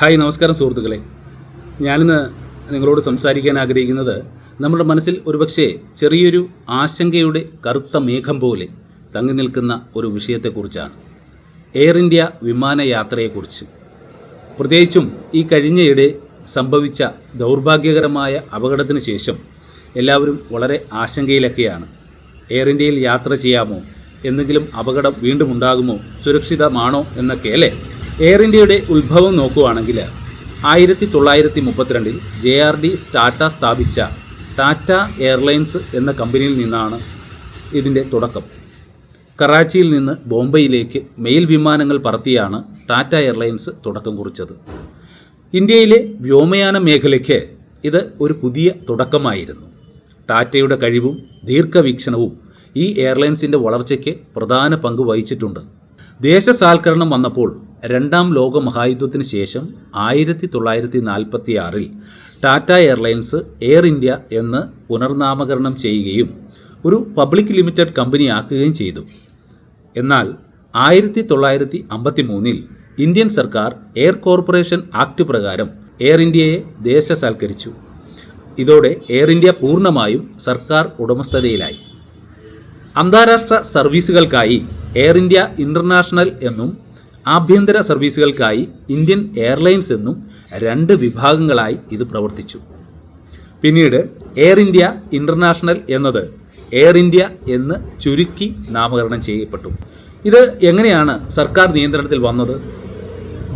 Hi നമസ്കാരം സുഹൃത്തുക്കളെ. ഞാനിന്ന് നിങ്ങളോട് സംസാരിക്കാൻ ആഗ്രഹിക്കുന്നത് നമ്മുടെ മനസ്സിൽ ഒരുപക്ഷെ ചെറിയൊരു ആശങ്കയുടെ കറുത്ത മേഘം പോലെ തങ്ങി നിൽക്കുന്ന ഒരു വിഷയത്തെക്കുറിച്ചാണ്. എയർ ഇന്ത്യ വിമാനയാത്രയെക്കുറിച്ച്. പ്രത്യേകിച്ചും ഈ കഴിഞ്ഞയിടെ സംഭവിച്ച ദൗർഭാഗ്യകരമായ അപകടത്തിന് ശേഷം എല്ലാവരും വളരെ ആശങ്കയിലൊക്കെയാണ്. എയർ ഇന്ത്യയിൽ യാത്ര ചെയ്യാമോ? എന്തെങ്കിലും അപകടം വീണ്ടും ഉണ്ടാകുമോ? സുരക്ഷിതമാണോ എന്നൊക്കെ അല്ലേ? എയർ ഇന്ത്യയുടെ ഉത്ഭവം നോക്കുകയാണെങ്കിൽ ആയിരത്തി തൊള്ളായിരത്തി മുപ്പത്തിരണ്ടിൽ ജെ ആർ ഡി ടാറ്റ സ്ഥാപിച്ച ടാറ്റ എയർലൈൻസ് എന്ന കമ്പനിയിൽ നിന്നാണ് ഇതിന്റെ തുടക്കം. കറാച്ചിയിൽ നിന്ന് ബോംബെയിലേക്ക് മെയിൽ വിമാനങ്ങൾ പറത്തിയാണ് ടാറ്റ എയർലൈൻസ് തുടക്കം കുറിച്ചത്. ഇന്ത്യയിലെ വ്യോമയാന മേഖലയ്ക്ക് ഇത് ഒരു പുതിയ തുടക്കമായിരുന്നു. ടാറ്റയുടെ കഴിവും ദീർഘവീക്ഷണവും ഈ എയർലൈൻസിന്റെ വളർച്ചയ്ക്ക് പ്രധാന പങ്ക് വഹിച്ചിട്ടുണ്ട്. ദേശസാൽക്കരണം വന്നപ്പോൾ രണ്ടാം ലോക മഹായുദ്ധത്തിന് ശേഷം ആയിരത്തി തൊള്ളായിരത്തി നാൽപ്പത്തി ആറിൽ ടാറ്റ എയർലൈൻസ് എയർ ഇന്ത്യ എന്ന് പുനർനാമകരണം ചെയ്യുകയും ഒരു പബ്ലിക് ലിമിറ്റഡ് കമ്പനിയാക്കുകയും ചെയ്തു. എന്നാൽ ആയിരത്തി തൊള്ളായിരത്തി അമ്പത്തി മൂന്നിൽ ഇന്ത്യൻ സർക്കാർ എയർ കോർപ്പറേഷൻ ആക്ട് പ്രകാരം എയർ ഇന്ത്യയെ ദേശസാൽക്കരിച്ചു. ഇതോടെ എയർ ഇന്ത്യ പൂർണമായും സർക്കാർ ഉടമസ്ഥതയിലായി. അന്താരാഷ്ട്ര സർവീസുകൾക്കായി എയർ ഇന്ത്യ ഇന്റർനാഷണൽ എന്നും ആഭ്യന്തര സർവീസുകൾക്കായി ഇന്ത്യൻ എയർലൈൻസ് എന്നും രണ്ട് വിഭാഗങ്ങളായി ഇത് പ്രവർത്തിച്ചു. പിന്നീട് എയർ ഇന്ത്യ ഇന്റർനാഷണൽ എന്നത് എയർ ഇന്ത്യ എന്ന് ചുരുക്കി നാമകരണം ചെയ്യപ്പെട്ടു. ഇത് എങ്ങനെയാണ് സർക്കാർ നിയന്ത്രണത്തിൽ വന്നത്?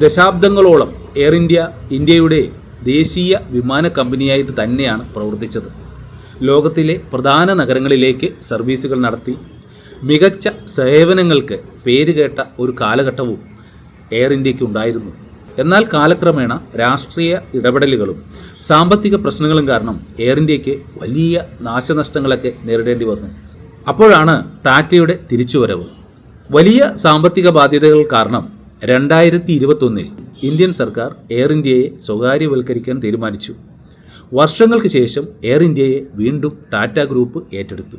ദശാബ്ദങ്ങളോളം എയർ ഇന്ത്യ ഇന്ത്യയുടെ ദേശീയ വിമാന കമ്പനിയായിട്ട് തന്നെയാണ് പ്രവർത്തിച്ചത്. ലോകത്തിലെ പ്രധാന നഗരങ്ങളിലേക്ക് സർവീസുകൾ നടത്തി. മികച്ച സേവനങ്ങൾക്ക് പേരുകേട്ട ഒരു കാലഘട്ടവും എയർ ഇന്ത്യയ്ക്ക് ഉണ്ടായിരുന്നു. എന്നാൽ കാലക്രമേണ രാഷ്ട്രീയ ഇടപെടലുകളും സാമ്പത്തിക പ്രശ്നങ്ങളും കാരണം എയർ ഇന്ത്യയ്ക്ക് വലിയ നാശനഷ്ടങ്ങളൊക്കെ നേരിടേണ്ടി വന്നു. അപ്പോഴാണ് ടാറ്റയുടെ തിരിച്ചുവരവ്. വലിയ സാമ്പത്തിക ബാധ്യതകൾ കാരണം രണ്ടായിരത്തി ഇരുപത്തൊന്നിൽ ഇന്ത്യൻ സർക്കാർ എയർ ഇന്ത്യയെ സ്വകാര്യവൽക്കരിക്കാൻ തീരുമാനിച്ചു. വർഷങ്ങൾക്ക് ശേഷം എയർ ഇന്ത്യയെ വീണ്ടും ടാറ്റ ഗ്രൂപ്പ് ഏറ്റെടുത്തു.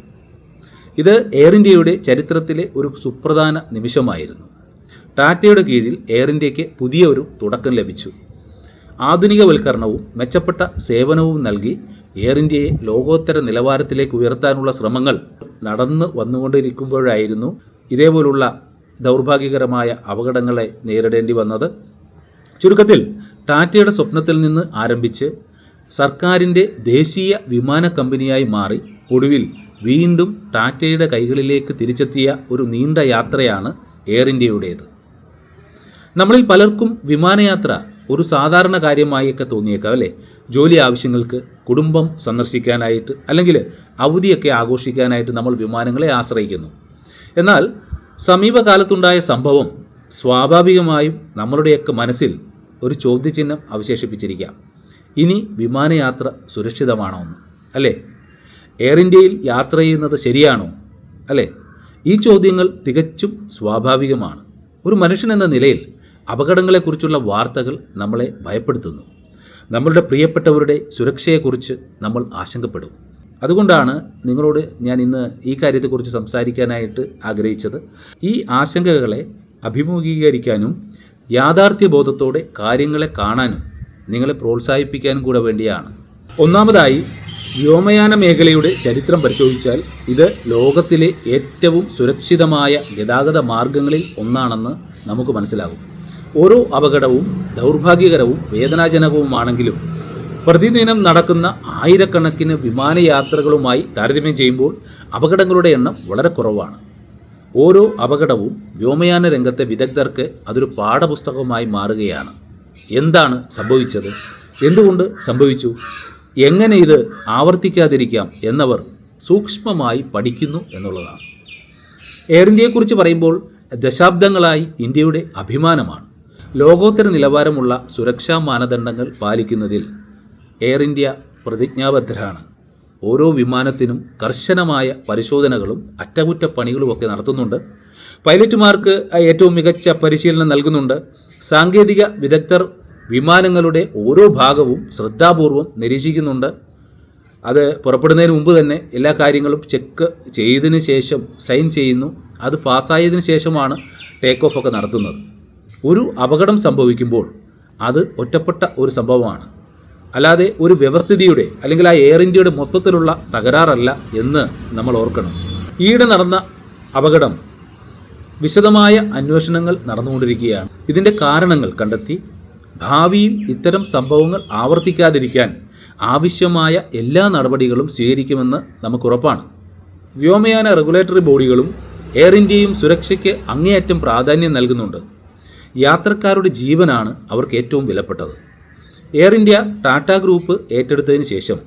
ഇത് എയർ ഇന്ത്യയുടെ ചരിത്രത്തിലെ ഒരു സുപ്രധാന നിമിഷമായിരുന്നു. ടാറ്റയുടെ കീഴിൽ എയർ ഇന്ത്യയ്ക്ക് പുതിയ ഒരു തുടക്കം ലഭിച്ചു. ആധുനികവൽക്കരണവും മെച്ചപ്പെട്ട സേവനവും നൽകി എയർ ഇന്ത്യയെ ലോകോത്തര നിലവാരത്തിലേക്ക് ഉയർത്താനുള്ള ശ്രമങ്ങൾ നടന്നു വന്നുകൊണ്ടിരിക്കുമ്പോഴായിരുന്നു ഇതേപോലുള്ള ദൗർഭാഗ്യകരമായ അപകടങ്ങളെ നേരിടേണ്ടി വന്നത്. ചുരുക്കത്തിൽ ടാറ്റയുടെ സ്വപ്നത്തിൽ നിന്ന് ആരംഭിച്ച് സർക്കാരിന്റെ ദേശീയ വിമാന കമ്പനിയായി മാറി ഒടുവിൽ വീണ്ടും ടാറ്റയുടെ കൈകളിലേക്ക് തിരിച്ചെത്തിയ ഒരു നീണ്ട യാത്രയാണ് എയർ ഇന്ത്യയുടേത്. നമ്മളിൽ പലർക്കും വിമാനയാത്ര ഒരു സാധാരണ കാര്യമായൊക്കെ തോന്നിയേക്കാം അല്ലേ? ജോലി ആവശ്യങ്ങൾക്ക് കുടുംബം സന്ദർശിക്കാനായിട്ട് അല്ലെങ്കിൽ അവധിയൊക്കെ ആഘോഷിക്കാനായിട്ട് നമ്മൾ വിമാനങ്ങളെ ആശ്രയിക്കുന്നു. എന്നാൽ സമീപകാലത്തുണ്ടായ സംഭവം സ്വാഭാവികമായും നമ്മളുടെയൊക്കെ മനസ്സിൽ ഒരു ചോദ്യചിഹ്നം അവശേഷിപ്പിച്ചിരിക്കാം. ഇനി വിമാനയാത്ര സുരക്ഷിതമാണോ എന്ന് അല്ലേ? എയർ ഇന്ത്യയിൽ യാത്ര ചെയ്യുന്നത് ശരിയാണോ അല്ലേ? ഈ ചോദ്യങ്ങൾ തികച്ചും സ്വാഭാവികമാണ്. ഒരു മനുഷ്യൻ എന്ന നിലയിൽ അപകടങ്ങളെക്കുറിച്ചുള്ള വാർത്തകൾ നമ്മളെ ഭയപ്പെടുത്തുന്നു. നമ്മളുടെ പ്രിയപ്പെട്ടവരുടെ സുരക്ഷയെക്കുറിച്ച് നമ്മൾ ആശങ്കപ്പെടും. അതുകൊണ്ടാണ് നിങ്ങളോട് ഞാൻ ഇന്ന് ഈ കാര്യത്തെക്കുറിച്ച് സംസാരിക്കാനായിട്ട് ആഗ്രഹിച്ചത്. ഈ ആശങ്കകളെ അഭിമുഖീകരിക്കാനും യാഥാർത്ഥ്യബോധത്തോടെ കാര്യങ്ങളെ കാണാനും നിങ്ങളെ പ്രോത്സാഹിപ്പിക്കാനും കൂടെ വേണ്ടിയാണ്. ഒന്നാമതായി വ്യോമയാന മേഖലയുടെ ചരിത്രം പരിശോധിച്ചാൽ ഇത് ലോകത്തിലെ ഏറ്റവും സുരക്ഷിതമായ ഗതാഗത മാർഗങ്ങളിൽ ഒന്നാണെന്ന് നമുക്ക് മനസ്സിലാകും. ഓരോ അപകടവും ദൗർഭാഗ്യകരവും വേദനാജനകവുമാണെങ്കിലും പ്രതിദിനം നടക്കുന്ന ആയിരക്കണക്കിന് വിമാനയാത്രകളുമായി താരതമ്യം ചെയ്യുമ്പോൾ അപകടങ്ങളുടെ എണ്ണം വളരെ കുറവാണ്. ഓരോ അപകടവും വ്യോമയാന രംഗത്തെ വിദഗ്ധർക്ക് അതൊരു പാഠപുസ്തകമായി മാറുകയാണ്. എന്താണ് സംഭവിച്ചത്? എന്തുകൊണ്ട് സംഭവിച്ചു? എങ്ങനെ ഇത് ആവർത്തിക്കാതിരിക്കാം എന്നവർ സൂക്ഷ്മമായി പഠിക്കുന്നു എന്നുള്ളതാണ്. എയർ ഇന്ത്യയെക്കുറിച്ച് പറയുമ്പോൾ ദശാബ്ദങ്ങളായി ഇന്ത്യയുടെ അഭിമാനമാണ്. ലോകോത്തര നിലവാരമുള്ള സുരക്ഷാ മാനദണ്ഡങ്ങൾ പാലിക്കുന്നതിൽ എയർ ഇന്ത്യ പ്രതിജ്ഞാബദ്ധരാണ്. ഓരോ വിമാനത്തിനും കർശനമായ പരിശോധനകളും അറ്റകുറ്റപ്പണികളുമൊക്കെ നടത്തുന്നുണ്ട്. പൈലറ്റുമാർക്ക് ഏറ്റവും മികച്ച പരിശീലനം നൽകുന്നുണ്ട്. സാങ്കേതിക വിദഗ്ധർ വിമാനങ്ങളുടെ ഓരോ ഭാഗവും ശ്രദ്ധാപൂർവം നിരീക്ഷിക്കുന്നുണ്ട്. അത് പുറപ്പെടുന്നതിന് മുമ്പ് തന്നെ എല്ലാ കാര്യങ്ങളും ചെക്ക് ചെയ്തതിന് ശേഷം സൈൻ ചെയ്യുന്നു. അത് പാസ്സായതിനു ശേഷമാണ് ടേക്ക് ഓഫ് ഒക്കെ നടത്തുന്നത്. ഒരു അപകടം സംഭവിക്കുമ്പോൾ അത് ഒറ്റപ്പെട്ട ഒരു സംഭവമാണ്. അല്ലാതെ ഒരു വ്യവസ്ഥിതിയുടെ അല്ലെങ്കിൽ ആ എയർ ഇന്ത്യയുടെ മൊത്തത്തിലുള്ള തകരാറല്ല എന്ന് നമ്മൾ ഓർക്കണം. ഈയിടെ നടന്ന അപകടം വിശദമായ അന്വേഷണങ്ങൾ നടന്നുകൊണ്ടിരിക്കുകയാണ്. ഇതിന്റെ കാരണങ്ങൾ കണ്ടെത്തി ഭാവിയിൽ ഇത്തരം സംഭവങ്ങൾ ആവർത്തിക്കാതിരിക്കാൻ ആവശ്യമായ എല്ലാ നടപടികളും സ്വീകരിക്കുമെന്ന് നമുക്ക് ഉറപ്പാണ്. വ്യോമയാന റെഗുലേറ്ററി ബോഡികളും എയർ ഇന്ത്യയും സുരക്ഷയ്ക്ക് അങ്ങേയറ്റം പ്രാധാന്യം നൽകുന്നുണ്ട്. യാത്രക്കാരുടെ ജീവനാണ് അവർക്ക് ഏറ്റവും വിലപ്പെട്ടത്. എയർ ഇന്ത്യ ടാറ്റ ഗ്രൂപ്പ് ഏറ്റെടുത്തതിന് ശേഷം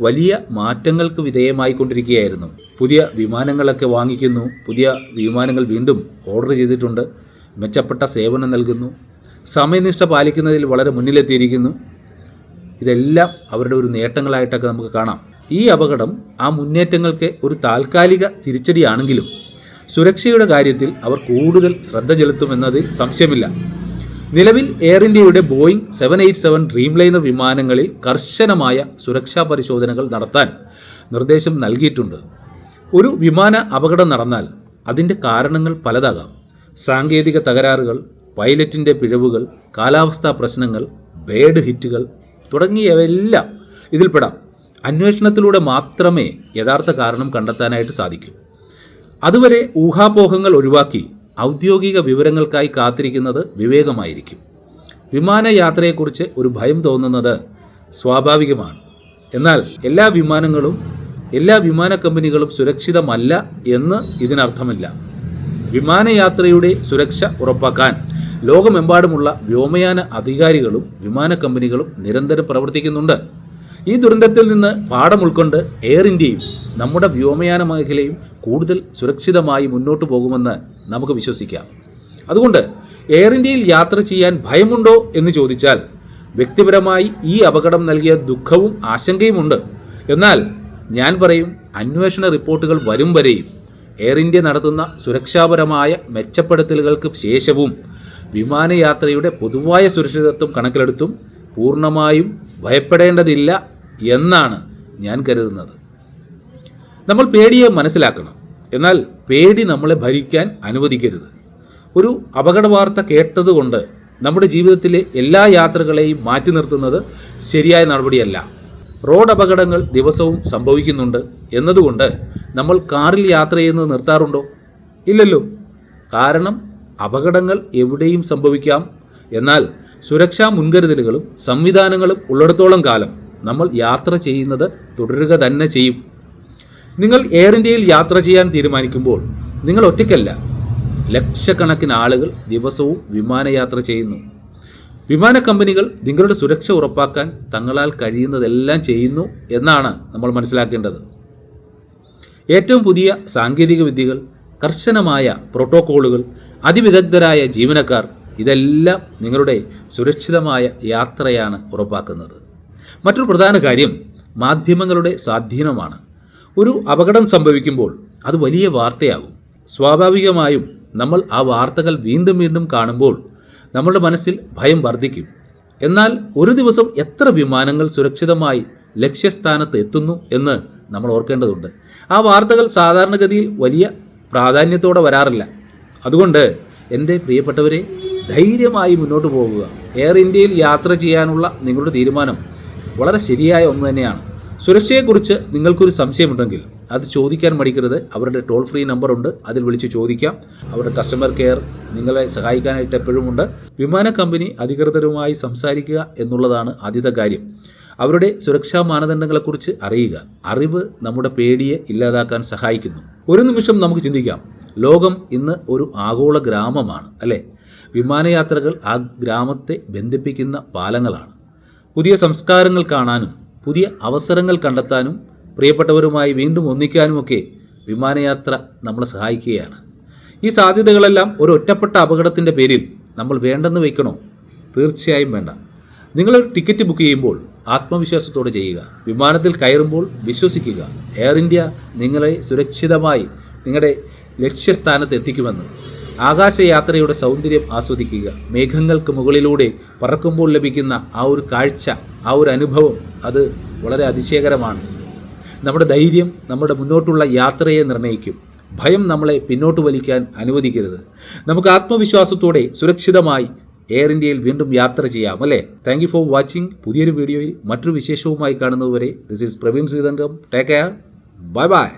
വലിയ മാറ്റങ്ങൾക്ക് വിധേയമായിക്കൊണ്ടിരിക്കുകയായിരുന്നു. പുതിയ വിമാനങ്ങളൊക്കെ വാങ്ങിക്കുന്നു. പുതിയ വിമാനങ്ങൾ വീണ്ടും ഓർഡർ ചെയ്തിട്ടുണ്ട്. മെച്ചപ്പെട്ട സേവനം നൽകുന്നു. സമയനിഷ്ഠ പാലിക്കുന്നതിൽ വളരെ മുന്നിലെത്തിയിരിക്കുന്നു. ഇതെല്ലാം അവരുടെ ഒരു നേട്ടങ്ങളായിട്ടൊക്കെ നമുക്ക് കാണാം. ഈ അപകടം ആ മുന്നേറ്റങ്ങൾക്ക് ഒരു താൽക്കാലിക തിരിച്ചടിയാണെങ്കിലും സുരക്ഷയുടെ കാര്യത്തിൽ അവർ കൂടുതൽ ശ്രദ്ധ ചെലുത്തുമെന്നതിൽ സംശയമില്ല. നിലവിൽ എയർ ഇന്ത്യയുടെ Boeing seven eight seven Dreamliner വിമാനങ്ങളിൽ കർശനമായ സുരക്ഷാ പരിശോധനകൾ നടത്താൻ നിർദ്ദേശം നൽകിയിട്ടുണ്ട്. ഒരു വിമാന അപകടം നടന്നാൽ അതിന്റെ കാരണങ്ങൾ പലതാകാം. സാങ്കേതിക തകരാറുകൾ പൈലറ്റിന്റെ പിഴവുകൾ കാലാവസ്ഥാ പ്രശ്നങ്ങൾ ബേഡ് ഹിറ്റുകൾ തുടങ്ങിയവയെല്ലാം ഇതിൽപ്പെടാം. അന്വേഷണത്തിലൂടെ മാത്രമേ യഥാർത്ഥ കാരണം കണ്ടെത്താനായിട്ട് സാധിക്കൂ. അതുവരെ ഊഹാപോഹങ്ങൾ ഒഴിവാക്കി ഔദ്യോഗിക വിവരങ്ങൾക്കായി കാത്തിരിക്കുന്നത് വിവേകമായിരിക്കും. വിമാനയാത്രയെക്കുറിച്ച് ഒരു ഭയം തോന്നുന്നത് സ്വാഭാവികമാണ്. എന്നാൽ എല്ലാ വിമാനങ്ങളും എല്ലാ വിമാന കമ്പനികളും സുരക്ഷിതമല്ല എന്ന് ഇതിനർത്ഥമില്ല. വിമാനയാത്രയുടെ സുരക്ഷ ഉറപ്പാക്കാൻ ലോകമെമ്പാടുമുള്ള വ്യോമയാന അധികാരികളും വിമാന കമ്പനികളും നിരന്തരം പ്രവർത്തിക്കുന്നുണ്ട്. ഈ ദുരന്തത്തിൽ നിന്ന് പാഠം ഉൾക്കൊണ്ട് എയർ ഇന്ത്യയും നമ്മുടെ വ്യോമയാന മേഖലയും കൂടുതൽ സുരക്ഷിതമായി മുന്നോട്ട് പോകുമെന്ന് നമുക്ക് വിശ്വസിക്കാം. അതുകൊണ്ട് എയർ ഇന്ത്യയിൽ യാത്ര ചെയ്യാൻ ഭയമുണ്ടോ എന്ന് ചോദിച്ചാൽ വ്യക്തിപരമായി ഈ അപകടം നൽകിയ ദുഃഖവും ആശങ്കയുമുണ്ട്. എന്നാൽ ഞാൻ പറയും അന്വേഷണ റിപ്പോർട്ടുകൾ വരും വരെയും എയർ ഇന്ത്യ നടത്തുന്ന സുരക്ഷാപരമായ മെച്ചപ്പെടുത്തലുകൾക്ക് ശേഷവും വിമാനയാത്രയുടെ പൊതുവായ സുരക്ഷിതത്വം കണക്കിലെടുത്തും പൂർണമായും ഭയപ്പെടേണ്ടതില്ല എന്നാണ് ഞാൻ കരുതുന്നത്. നമ്മൾ പേടിയെ മനസ്സിലാക്കണം. എന്നാൽ പേടി നമ്മളെ ഭരിക്കാൻ അനുവദിക്കരുത്. ഒരു അപകട വാർത്ത കേട്ടതുകൊണ്ട് നമ്മുടെ ജീവിതത്തിലെ എല്ലാ യാത്രകളെയും മാറ്റി നിർത്തുന്നത് ശരിയായ നടപടിയല്ല. റോഡ് അപകടങ്ങൾ ദിവസവും സംഭവിക്കുന്നുണ്ട് എന്നതുകൊണ്ട് നമ്മൾ കാറിൽ യാത്ര ചെയ്യുന്നത് നിർത്താറുണ്ടോ? ഇല്ലല്ലോ. കാരണം അപകടങ്ങൾ എവിടെയും സംഭവിക്കാം. എന്നാൽ സുരക്ഷാ മുൻകരുതലുകളും സംവിധാനങ്ങളും ഉള്ളിടത്തോളം കാലം നമ്മൾ യാത്ര ചെയ്യുന്നത് തുടരുക തന്നെ ചെയ്യും. നിങ്ങൾ എയർ ഇന്ത്യയിൽ യാത്ര ചെയ്യാൻ തീരുമാനിക്കുമ്പോൾ നിങ്ങൾ ഒറ്റയ്ക്കല്ല. ലക്ഷക്കണക്കിന് ആളുകൾ ദിവസവും വിമാനയാത്ര ചെയ്യുന്നു. വിമാന കമ്പനികൾ നിങ്ങളുടെ സുരക്ഷ ഉറപ്പാക്കാൻ തങ്ങളാൽ കഴിയുന്നതെല്ലാം ചെയ്യുന്നു എന്നാണ് നമ്മൾ മനസ്സിലാക്കേണ്ടത്. ഏറ്റവും പുതിയ സാങ്കേതിക വിദ്യകൾ കർശനമായ പ്രോട്ടോക്കോളുകൾ അതിവിദഗ്ധരായ ജീവനക്കാർ ഇതെല്ലാം നിങ്ങളുടെ സുരക്ഷിതമായ യാത്രയാണ് ഉറപ്പാക്കുന്നത്. മറ്റൊരു പ്രധാന കാര്യം മാധ്യമങ്ങളുടെ സ്വാധീനമാണ്. ഒരു അപകടം സംഭവിക്കുമ്പോൾ അത് വലിയ വാർത്തയാകും. സ്വാഭാവികമായും നമ്മൾ ആ വാർത്തകൾ വീണ്ടും വീണ്ടും കാണുമ്പോൾ നമ്മുടെ മനസ്സിൽ ഭയം വർദ്ധിക്കും. എന്നാൽ ഒരു ദിവസം എത്ര വിമാനങ്ങൾ സുരക്ഷിതമായി ലക്ഷ്യസ്ഥാനത്ത് എത്തുന്നു എന്ന് നമ്മൾ ഓർക്കേണ്ടതുണ്ട്. ആ വാർത്തകൾ സാധാരണഗതിയിൽ വലിയ പ്രാധാന്യത്തോടെ വരാറില്ല. അതുകൊണ്ട് എന്റെ പ്രിയപ്പെട്ടവരെ ധൈര്യമായി മുന്നോട്ട് പോകുക. എയർ ഇന്ത്യയിൽ യാത്ര ചെയ്യാനുള്ള നിങ്ങളുടെ തീരുമാനം വളരെ ശരിയായ ഒന്ന് തന്നെയാണ്. സുരക്ഷയെക്കുറിച്ച് നിങ്ങൾക്കൊരു സംശയമുണ്ടെങ്കിൽ അത് ചോദിക്കാൻ മടിക്കരുത്. അവരുടെ ടോൾ ഫ്രീ നമ്പർ ഉണ്ട്. അതിൽ വിളിച്ച് ചോദിക്കാം. അവരുടെ കസ്റ്റമർ കെയർ നിങ്ങളെ സഹായിക്കാനായിട്ട് എപ്പോഴും ഉണ്ട്. വിമാന കമ്പനി അധികൃതരുമായി സംസാരിക്കുക എന്നുള്ളതാണ് ആദ്യത്തെ കാര്യം. അവരുടെ സുരക്ഷാ മാനദണ്ഡങ്ങളെക്കുറിച്ച് അറിയുക. അറിവ് നമ്മുടെ പേടിയെ ഇല്ലാതാക്കാൻ സഹായിക്കുന്നു. ഒരു നിമിഷം നമുക്ക് ചിന്തിക്കാം. ലോകം ഇന്ന് ഒരു ആഗോള ഗ്രാമമാണ് അല്ലേ? വിമാനയാത്രകൾ ആ ഗ്രാമത്തെ ബന്ധിപ്പിക്കുന്ന പാലങ്ങളാണ്. പുതിയ സംസ്കാരങ്ങൾ കാണാനും പുതിയ അവസരങ്ങൾ കണ്ടെത്താനും പ്രിയപ്പെട്ടവരുമായി വീണ്ടും ഒന്നിക്കാനുമൊക്കെ വിമാനയാത്ര നമ്മളെ സഹായിക്കുകയാണ്. ഈ സാധ്യതകളെല്ലാം ഒരു ഒറ്റപ്പെട്ട അപകടത്തിന്റെ പേരിൽ നമ്മൾ വേണ്ടെന്ന് വയ്ക്കണോ തീർച്ചയായും വേണ്ട. നിങ്ങളൊരു ടിക്കറ്റ് ബുക്ക് ചെയ്യുമ്പോൾ ആത്മവിശ്വാസത്തോടെ ചെയ്യുക. വിമാനത്തിൽ കയറുമ്പോൾ വിശ്വസിക്കുക. എയർ ഇന്ത്യ നിങ്ങളെ സുരക്ഷിതമായി നിങ്ങളുടെ ലക്ഷ്യസ്ഥാനത്ത് എത്തിക്കുമെന്ന്. ആകാശയാത്രയുടെ സൗന്ദര്യം ആസ്വദിക്കുക. മേഘങ്ങൾക്ക് മുകളിലൂടെ പറക്കുമ്പോൾ ലഭിക്കുന്ന ആ ഒരു കാഴ്ച ആ ഒരു അനുഭവം അത് വളരെ അതിശയകരമാണ്. നമ്മുടെ ധൈര്യം നമ്മുടെ മുന്നോട്ടുള്ള യാത്രയെ നിർണയിക്കും ഭയം നമ്മളെ പിന്നോട്ട് വലിക്കാൻ അനുവദിക്കരുത്. നമുക്ക് ആത്മവിശ്വാസത്തോടെ സുരക്ഷിതമായി എയർ ഇന്ത്യയിൽ വീണ്ടും യാത്ര ചെയ്യാം അല്ലേ? താങ്ക് യു ഫോർ വാച്ചിങ് പുതിയൊരു വീഡിയോയിൽ മറ്റൊരു വിശേഷവുമായി കാണുന്നതുവരെ this is Praveen Sreethangam take care bye bye